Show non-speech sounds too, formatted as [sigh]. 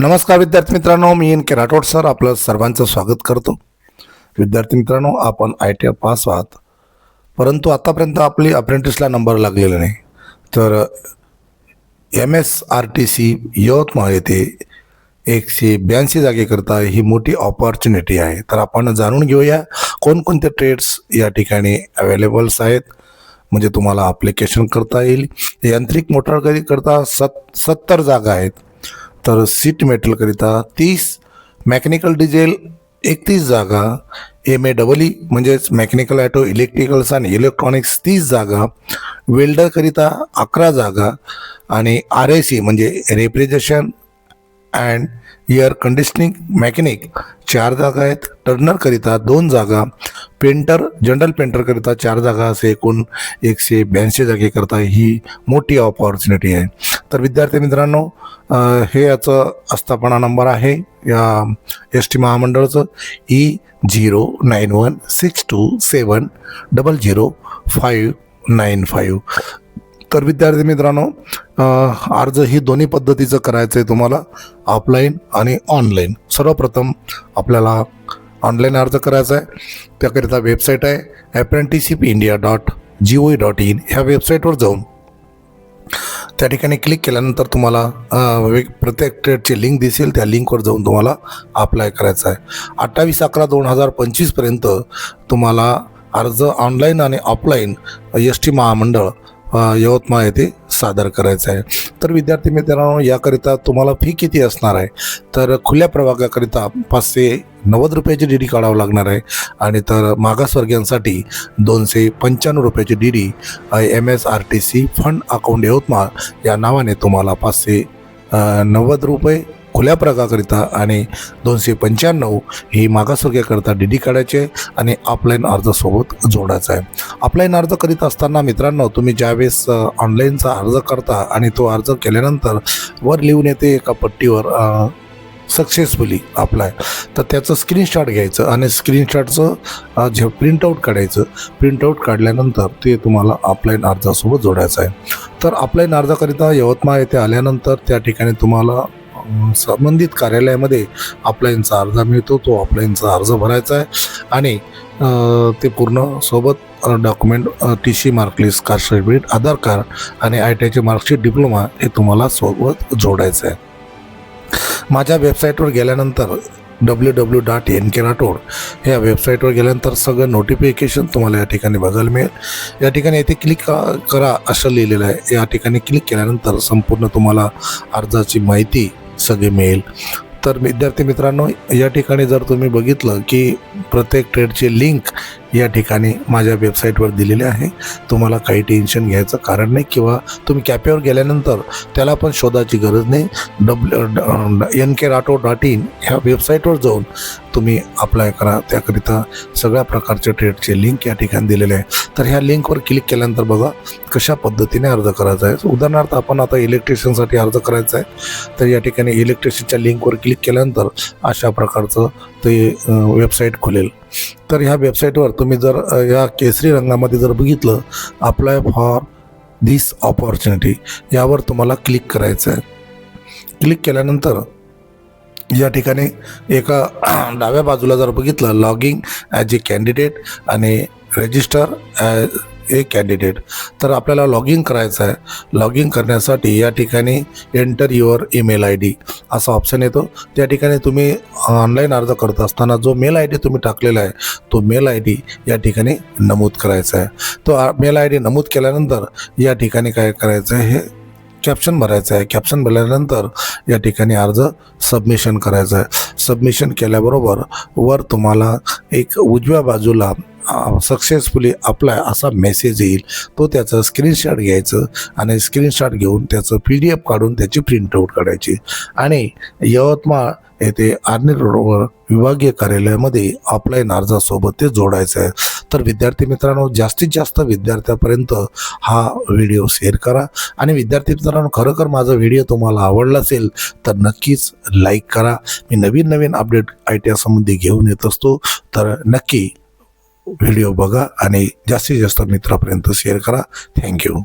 नमस्कार विद्यार्थी मित्रांनो मी एन के राठोड सर आपलं सर्वांचं स्वागत करतो. विद्यार्थी मित्रांनो आपण आय टी आय पास आहात. परंतु आतापर्यंत आपली अप्रेंटिसला नंबर लागलेला नाही. तर M S R T C Yavatmal येथे एकशे ब्याऐंशी जागेकरता ही मोठी ऑपॉर्च्युनिटी आहे. तर आपण जाणून घेऊया कोणकोणते ट्रेड्स या ठिकाणी अवेलेबल्स आहेत. म्हणजे तुम्हाला अप्लिकेशन करता येईल. यांत्रिक मोटर करता सत सत्तर जागा आहेत. तर सीट मेटलकरिता तीस मेकॅनिकल डिझेल एकतीस जागा एम ए डबल ई म्हणजेच mechanical auto electricals and electronics तीस जागा वेल्डरकरिता अकरा जागा आणि आर ए सी म्हणजे refrigeration and air conditioning mechanic चार जागा आहेत. टर्नरकरिता दोन जागा पेंटर जनरल पेंटरकरिता चार जागा असे एकूण एकशे ब्याऐंशी जागेकरता ही मोठी ऑपॉर्च्युनिटी आहे. तर विद्यार्थी मित्रांनो हे याचं आस्थापना नंबर आहे या एस टी महामंडळाचं E zero nine one six two seven double zero five nine five तर विद्यार्थी मित्रांनो अर्ज ही दोन्ही पद्धतीचं करायचं आहे तुम्हाला ऑफलाईन आणि ऑनलाईन सर्वप्रथम आपल्याला ऑनलाईन अर्ज करायचा आहे त्याकरिता वेबसाईट आहे apprenticeship India dot G O dot in ह्या वेबसाईटवर जाऊन त्या ठिकाणी क्लिक केल्यानंतर तुम्हाला वेग प्रत्येक ट्रेडची लिंक दिसेल. त्या लिंकवर जाऊन तुम्हाला अप्लाय करायचं आहे. अठ्ठावीस अकरा दोन हजार पंचवीसपर्यंत तुम्हाला अर्ज ऑनलाईन आणि ऑफलाईन एस टी महामंडळ यवतमाळ येथे सादर करायचं आहे. तर विद्यार्थी मित्रांनो याकरिता तुम्हाला फी किती असणार आहे? तर खुल्या प्रभागाकरिता पाचशे नव्वद रुपयाची डी डी काढावं लागणार आहे. आणि तर मागासवर्गीयांसाठी दोनशे पंच्याण्णव रुपयाची D D M S R T C fund account Yavatmal या नावाने तुम्हाला पाचशे नव्वद रुपये खुल्या प्रकाराकरिता आणि दोनशे पंच्याण्णव ही मागासवर्गीयकरिता डी डी काढायचे आणि ऑफलाईन अर्जासोबत जोडायचा आहे. ऑफलाईन अर्ज करीत असताना मित्रांनो तुम्ही ज्यावेळेस ऑनलाईनचा अर्ज करता आणि तो अर्ज केल्यानंतर वर लिहून येते एका पट्टीवर सक्सेसफुली अप्लाय तर त्याचं स्क्रीनशॉट घ्यायचं आणि स्क्रीनशॉटचं जे प्रिंटआउट काढायचं प्रिंटआउट काढल्यानंतर ते तुम्हाला ऑफलाईन अर्जासोबत जोडायचं आहे. तर ऑफलाईन अर्जाकरिता यवतमाळ येथे आल्यानंतर त्या ठिकाणी तुम्हाला संबंधित कार्यालयामध्ये अपलाईनचा अर्ज मिळतो तो ऑफलाईनचा अर्ज भरायचा आहे. आणि ते पूर्ण सोबत document T C marklist caste certificate Aadhaar card आणि आय टी आयचे मार्कशीट डिप्लोमा हे तुम्हाला सोबत जोडायचं आहे. माझ्या वेबसाईटवर गेल्यानंतर W W dot N K Rathod ह्या वेबसाईटवर गेल्यानंतर सगळं नोटिफिकेशन तुम्हाला या ठिकाणी बघायला मिळेल. या ठिकाणी येथे क्लिक करा असं लिहिलेलं आहे. या ठिकाणी क्लिक केल्यानंतर संपूर्ण तुम्हाला अर्जाची माहिती सगळे मिळेल तर विद्यार्थी मित्रांनो या ठिकाणी जर तुम्ही बघितलं की प्रत्येक ट्रेडची लिंक या ठिकाणी माझ्या वेबसाईटवर दिलेली आहे. तुम्हाला काही टेन्शन घ्यायचं कारण नाही किंवा तुम्ही कॅपेवर गेल्यानंतर त्याला पण शोधाची गरज नाही. W N K Rathod dot in ह्या वेबसाईटवर जाऊन तुम्ही अप्लाय करा. त्याकरिता सगळ्या प्रकारच्या ट्रेडचे लिंक या ठिकाणी दिलेले आहे. तर ह्या लिंकवर क्लिक केल्यानंतर बघा कशा पद्धतीने अर्ज करायचा आहे. उदाहरणार्थ आपण आता इलेक्ट्रिशियनसाठी अर्ज करायचा आहे. तर या ठिकाणी इलेक्ट्रिशियनच्या लिंकवर क्लिक केल्यानंतर अशा प्रकारचं ते वेबसाईट खुलेल तर ह्या वेबसाईटवर तुम्ही जर या केसरी रंगामध्ये जर बघितलं अप्लाय फॉर धिस ऑपॉर्च्युनिटी यावर तुम्हाला क्लिक करायचं आहे. क्लिक केल्यानंतर या ठिकाणी एका [clears throat] डाव्या बाजूला जर बघितलं लॉगिंग ॲज ए कॅन्डिडेट आणि रजिस्टर ॲज ए कॅन्डिडेट तर आपल्याला लॉग इन करायचं आहे. लॉग इन करण्यासाठी या ठिकाणी enter your email I D असा ऑप्शन येतो. त्या ठिकाणी तुम्ही ऑनलाईन अर्ज करत असताना जो मेल आय डी तुम्ही टाकलेला आहे तो मेल आय डी या ठिकाणी नमूद करायचा आहे. तो मेल आय डी नमूद केल्यानंतर या ठिकाणी काय करायचं आहे हे कॅप्शन भरायचं आहे. कॅप्शन भरल्यानंतर या ठिकाणी अर्ज सबमिशन करायचं आहे. सबमिशन केल्याबरोबर वर तुम्हाला एक उजव्या बाजूला सक्सेसफुली अप्लाय असा मेसेज येईल. तो त्याचं स्क्रीनशॉट घ्यायचं आणि स्क्रीनशॉट घेऊन त्याचं पी डी एफ काढून त्याची प्रिंटआउट काढायची. आणि यवतमाळ येथे आर्नी रोडवर विभागीय कार्यालयामध्ये ऑफलाईन अर्जासोबत ते जोडायचं आहे. तर विद्यार्थी मित्रांनो जास्तीत जास्त विद्यार्थ्यापर्यंत हा व्हिडिओ शेअर करा. आणि विद्यार्थी मित्रांनो खरोखर माझा व्हिडिओ तुम्हाला आवडला असेल तर नक्कीच लाईक करा. मी नवीन नवीन अपडेट आय टी आयसंबंधी घेऊन येत असतो. तर नक्की व्हिडिओ बघा आणि जास्तीत जास्त मित्रापर्यंत शेअर करा. थँक्यू